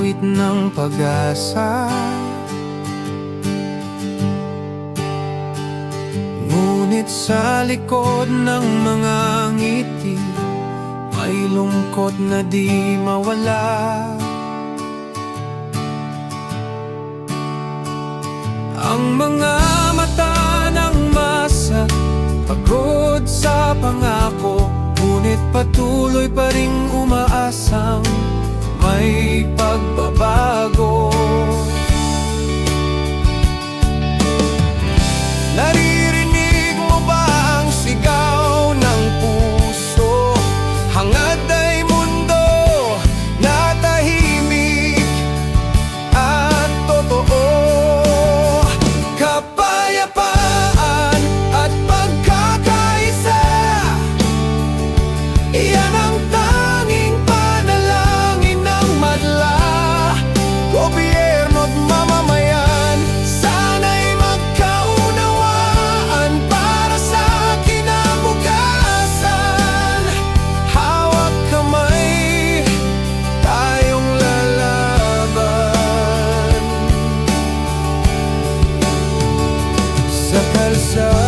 awit ng pag-asa. Ngunit sa likod ng mga ngiti May lungkot na di mawala. Ang mga mata ng masa Pagod sa pangako patuloy pa ring umaasang May pagbabago Sa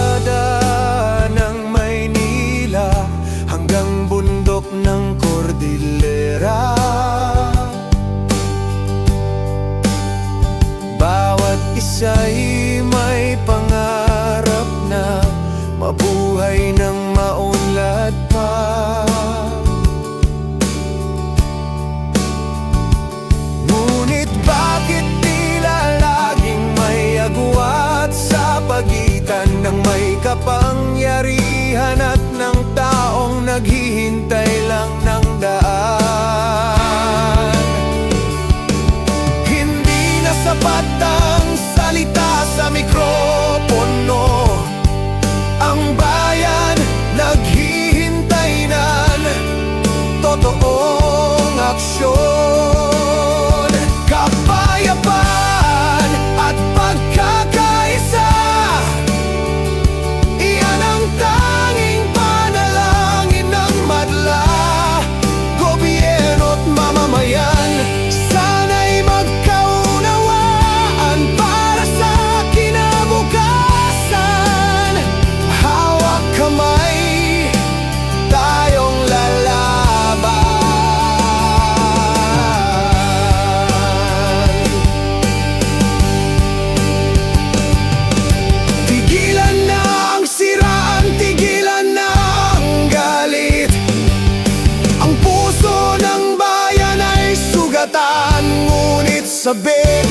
sugatan Ngunit sabik,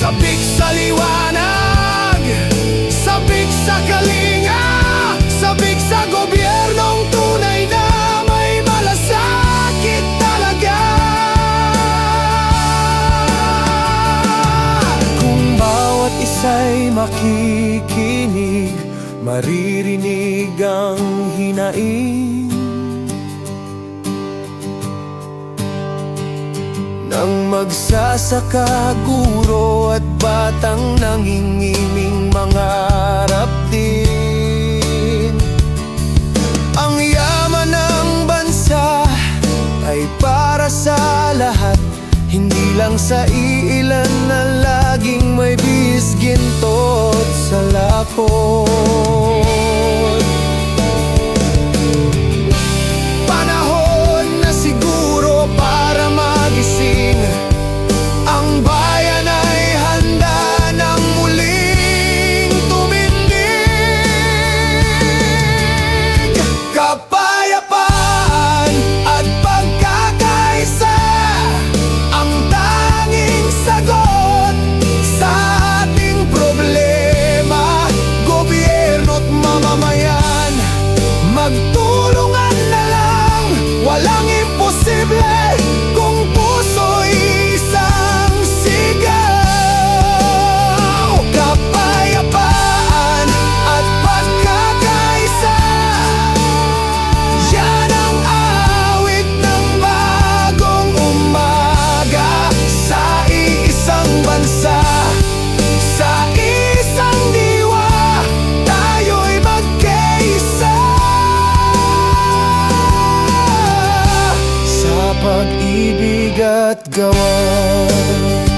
sabik sa liwanag. Sabik sa kalinga, sabik sa gobyernong tunay na may malasakit talaga. Kung bawat isa'y makikinig Maririnig ang hinaing Ng magsasaka, guro at batang nangingiming mangarap din. Ang yaman ng bansa ay para sa lahat. Hindi lang sa iilan na laging may bisgintot pag-ibig at gawa.